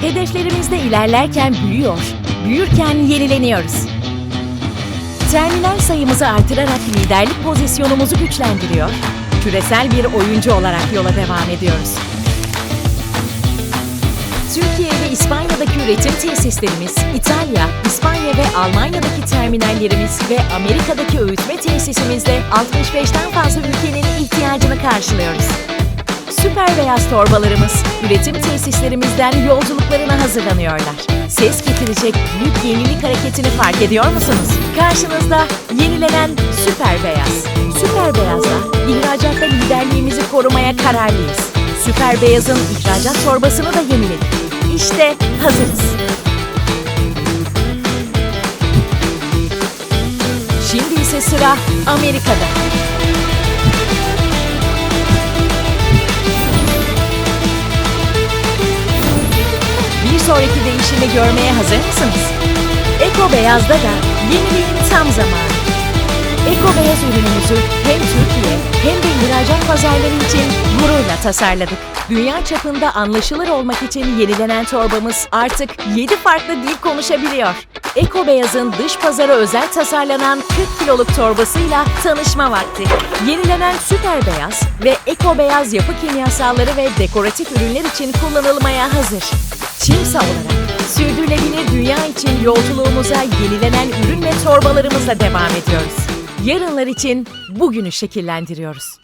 Hedeflerimizde ilerlerken büyüyor, büyürken yenileniyoruz. Terminal sayımızı artırarak liderlik pozisyonumuzu güçlendiriyor, küresel bir oyuncu olarak yola devam ediyoruz. Türkiye ve İspanya'daki üretim tesislerimiz, İtalya, İspanya ve Almanya'daki terminallerimiz ve Amerika'daki öğütme tesisimizle 65'ten fazla ülkenin ihtiyacını karşılıyoruz. Süper beyaz torbalarımız üretim tesislerimizden yolculuklarına hazırlanıyorlar. Ses getirecek büyük yenilik hareketini fark ediyor musunuz? Karşınızda yenilenen Süper Beyaz. Süper Beyaz'la ihracatta liderliğimizi korumaya kararlıyız. Süper Beyaz'ın ihracat torbasını da yeniledik. İşte hazırız. Şimdi ise sıra Amerika'da. Sonraki değişimi görmeye hazır mısınız? Eko Beyaz'da da yeniliğin tam zamanı. Eko Beyaz ürünümüzü hem Türkiye hem de ihracat pazarları için gururla tasarladık. Dünya çapında anlaşılır olmak için yenilenen torbamız artık 7 farklı dil konuşabiliyor. Eko Beyaz'ın dış pazara özel tasarlanan 40 kiloluk torbasıyla tanışma vakti. Yenilenen Süper Beyaz ve Eko Beyaz yapı kimyasalları ve dekoratif ürünler için kullanılmaya hazır. Çimsa olarak sürdürülebilir dünya için yolculuğumuza yenilenen ürün ve torbalarımızla devam ediyoruz. Yarınlar için bugünü şekillendiriyoruz.